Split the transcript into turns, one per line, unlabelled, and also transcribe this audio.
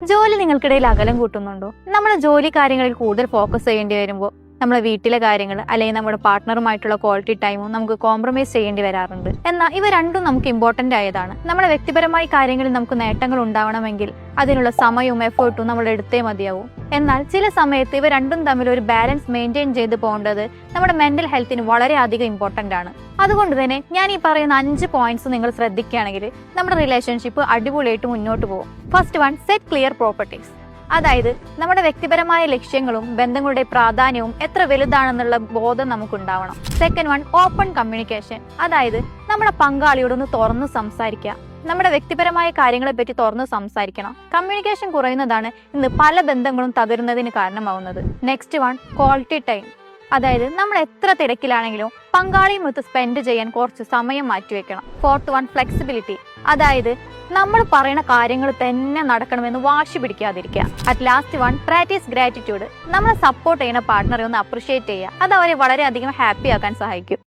ജോലി നിങ്ങൾക്കിടയിൽ അകലം കൂട്ടുന്നുണ്ടോ? നമ്മുടെ ജോലി കാര്യങ്ങളിൽ കൂടുതൽ ഫോക്കസ് ചെയ്യേണ്ടി വരുമ്പോൾ നമ്മുടെ വീട്ടിലെ കാര്യങ്ങൾ അല്ലെങ്കിൽ നമ്മുടെ പാർട്ട്ണറുമായിട്ടുള്ള ക്വാളിറ്റി ടൈമും നമുക്ക് കോംപ്രമൈസ് ചെയ്യേണ്ടി വരാറുണ്ട്. എന്നാൽ ഇവ രണ്ടും നമുക്ക് ഇമ്പോർട്ടന്റ് ആയതാണ്. നമ്മുടെ വ്യക്തിപരമായ കാര്യങ്ങളിൽ നമുക്ക് നേട്ടങ്ങൾ ഉണ്ടാവണമെങ്കിൽ അതിനുള്ള സമയവും എഫേർട്ടും നമ്മൾ എടുത്തേ മതിയാവും. എന്നാൽ ചില സമയത്ത് ഇവ രണ്ടും തമ്മിൽ ഒരു ബാലൻസ് മെയിന്റെയിൻ ചെയ്ത് പോകേണ്ടത് നമ്മുടെ മെന്റൽ ഹെൽത്തിന് വളരെയധികം ഇമ്പോർട്ടന്റ് ആണ്. അതുകൊണ്ട് തന്നെ ഞാൻ ഈ പറയുന്ന അഞ്ച് പോയിന്റ്സ് നിങ്ങൾ ശ്രദ്ധിക്കുകയാണെങ്കിൽ നമ്മുടെ റിലേഷൻഷിപ്പ് അടിപൊളിയായിട്ട് മുന്നോട്ട് പോകും. First one set clear properties അതായത് നമ്മുടെ വ്യക്തിപരമായ ലക്ഷ്യങ്ങളും ബന്ധങ്ങളുടെ പ്രാധാന്യവും എത്ര വലുതാണെന്നുള്ള ബോധം നമുക്കുണ്ടാവണം. സെക്കൻഡ് വൺ ഓപ്പൺ കമ്മ്യൂണിക്കേഷൻ അതായത് നമ്മുടെ പങ്കാളിയോടൊന്ന് തുറന്ന് സംസാരിക്കുക. നമ്മുടെ വ്യക്തിപരമായ കാര്യങ്ങളെ പറ്റി തുറന്ന് സംസാരിക്കണം. കമ്മ്യൂണിക്കേഷൻ കുറയുന്നതാണ് ഇന്ന് പല ബന്ധങ്ങളും തകരുന്നതിന് കാരണമാവുന്നത്. നെക്സ്റ്റ് വൺ ക്വാളിറ്റി ടൈം അതായത് നമ്മൾ എത്ര തിരക്കിലാണെങ്കിലും പങ്കാളിയുമൊത്ത് സ്പെൻഡ് ചെയ്യാൻ കുറച്ച് സമയം മാറ്റിവെക്കണം. ഫോർത്ത് വൺ ഫ്ലെക്സിബിലിറ്റി അതായത് നമ്മൾ പറയുന്ന കാര്യങ്ങൾ തന്നെ നടക്കണമെന്ന് വാശി പിടിക്കാതിരിക്കുക. At last one practice gratitude നമ്മളെ സപ്പോർട്ട് ചെയ്യുന്ന പാർട്ട്ണറെ ഒന്ന് അപ്രിഷിയേറ്റ് ചെയ്യുക. അത് അവരെ വളരെയധികം ഹാപ്പി ആക്കാൻ സഹായിക്കും.